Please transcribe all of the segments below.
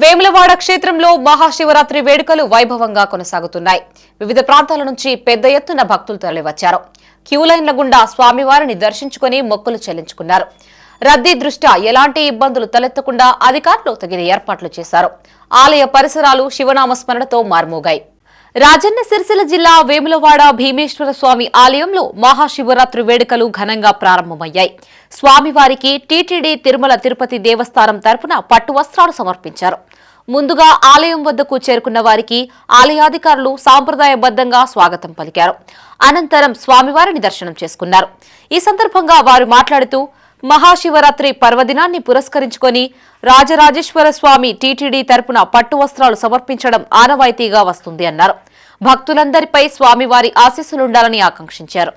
వేములవాడ క్షేత్రంలో మహాశివరాత్రి వేడుకలు వైభవంగా కొనసాగుతున్నాయి. వివిధ ప్రాంతాల నుంచి పెద్ద ఎత్తున భక్తులు తరలివచ్చారు. క్యూలైన్ల గుండా స్వామివారిని దర్శించుకుని మొక్కులు చెల్లించుకున్నారు. రద్దీ దృష్ట్యా ఎలాంటి ఇబ్బందులు తలెత్తకుండా అధికారులు తగిన ఏర్పాట్లు చేశారు. ఆలయ పరిసరాలు శివనామస్మరణతో మార్మోగాయి. రాజన్న సిరిసిల్ల జిల్లా వేములవాడ భీమేశ్వర స్వామి ఆలయంలో మహాశివరాత్రి వేడుకలు ఘనంగా ప్రారంభమయ్యాయి. స్వామివారికి టీటీడీ తిరుమల తిరుపతి దేవస్థానం తరపున పట్టు వస్త్రాలు సమర్పించారు. ముందుగా ఆలయం వద్దకు చేరుకున్న వారికి ఆలయాధికారులు సాంప్రదాయబద్ధంగా స్వాగతం పలికారు. అనంతరం స్వామివారిని దర్శనం చేసుకున్నారు. ఈ సందర్భంగా వారు మాట్లాడుతూ మహాశివరాత్రి పర్వదినాన్ని పురస్కరించుకొని రాజరాజేశ్వర స్వామి టీటీడీ తరపున పట్టు వస్త్రాలు సమర్పించడం ఆనవాయితీగా వస్తుంది అన్నారు. భక్తులందరిపై స్వామివారి ఆశీస్సులుండాలని ఆకాంక్షించారు.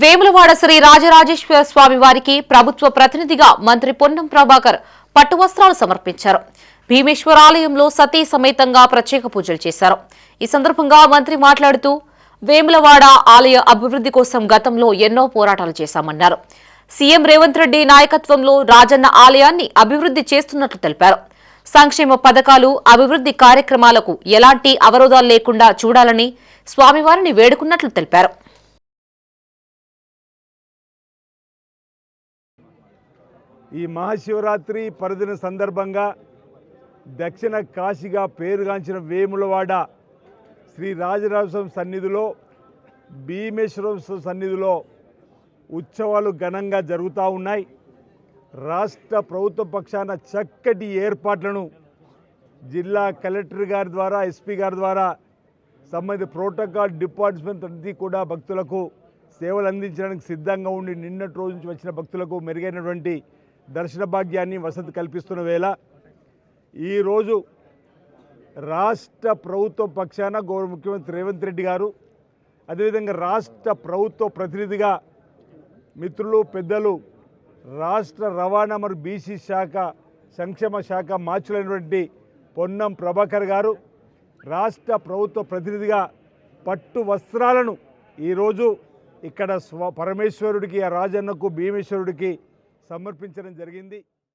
వేములవాడ శ్రీ రాజరాజేశ్వర స్వామి వారికి ప్రభుత్వ ప్రతినిధిగా మంత్రి పొన్నం ప్రభాకర్ పట్టు వస్త్రాలు సమర్పించారు. భీమేశ్వర ఆలయంలో సతీ సమేతంగా ప్రత్యేక పూజలు చేశారు. ఈ సందర్భంగా మంత్రి మాట్లాడుతూ వేములవాడ ఆలయ అభివృద్ధి కోసం గతంలో ఎన్నో పోరాటాలు చేశామన్నారు. సీఎం రేవంత్ రెడ్డి నాయకత్వంలో రాజన్న ఆలయాన్ని అభివృద్ధి చేస్తున్నట్లు తెలిపారు. సంక్షేమ పథకాలు అభివృద్ధి కార్యక్రమాలకు ఎలాంటి అవరోధాలు లేకుండా చూడాలని స్వామివారిని వేడుకున్నట్లు తెలిపారు. ఈ మహాశివరాత్రి పరదిన సందర్భంగా దక్షిణ కాశీగా పేరుగాంచిన వేములవాడ శ్రీ రాజరాజస్వామి సన్నిధిలో భీమేశ్వర సన్నిధిలో ఉత్సవాలు ఘనంగా జరుగుతూ ఉన్నాయి. రాష్ట్ర ప్రభుత్వ పక్షాన చక్కటి ఏర్పాట్లను జిల్లా కలెక్టర్ గారి ద్వారా ఎస్పీ గారి ద్వారా సంబంధిత ప్రోటోకాల్ డిపార్ట్మెంట్ అన్ని కూడా భక్తులకు సేవలు అందించడానికి సిద్ధంగా ఉండి నిన్నటి రోజు నుంచి వచ్చిన భక్తులకు మెరుగైనటువంటి దర్శన భాగ్యాన్ని వసతి కల్పిస్తున్న వేళ ఈరోజు రాష్ట్ర ప్రభుత్వ పక్షాన గౌరవ ముఖ్యమంత్రి రేవంత్ రెడ్డి గారు అదేవిధంగా రాష్ట్ర ప్రభుత్వ ప్రతినిధిగా మిత్రులు పెద్దలు రాష్ట్ర రవాణా మరియు బీసీ శాఖ సంక్షేమ శాఖ మార్చులైనటువంటి పొన్నం ప్రభాకర్ గారు రాష్ట్ర ప్రభుత్వ ప్రతినిధిగా పట్టు వస్త్రాలను ఈరోజు ఇక్కడ స్వ పరమేశ్వరుడికి ఆ రాజన్నకు భీమేశ్వరుడికి సమర్పించడం జరిగింది.